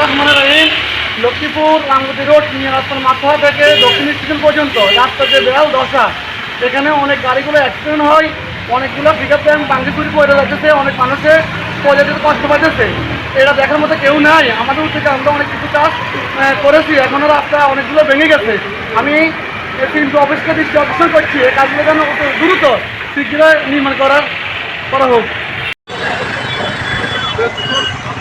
Rahman Rahim, Lakshmipur, Ranguti road নিয়ে রাস্তার মাথা থেকে দক্ষিণ স্টেশন পর্যন্ত, রাস্তার যে বেড়াল দশা, সেখানে অনেক গাড়িগুলো অ্যাক্সিডেন্ট হয়, অনেকগুলো পিক আপ টাইম বাঙ্গিপুরি পড়ে যাচ্ছে, অনেক মানুষের যেতে কষ্ট পাইতেছে। এটা দেখার মতো কেউ নাই। আমাদের থেকে আমরা অনেক কিছু কাজ করেছি। এখনও রাস্তা অনেকগুলো ভেঙে গেছে। আমি কিন্তু অফিসকে দৃষ্টি আকর্ষণ করছি। এই কাজগুলো যেন দ্রুত শীঘ্রই নির্মাণ করা করা হোক।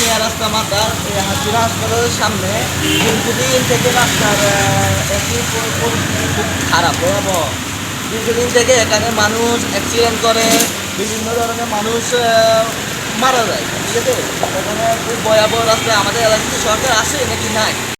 মিয়া রাস্তা মাতার হাসিরা হাসপাতালের সামনে। দীর্ঘদিন থেকে রাস্তার খুব খারাপ ভয়াবহ দীর্ঘদিন থেকে এখানে মানুষ অ্যাক্সিডেন্ট করে, বিভিন্ন ধরনের মানুষ মারা যায় ঠিক আছে? ওই ভয়াবহ রাস্তায় আমাদের এলাকাতে সরকার আসে নাকি নাই?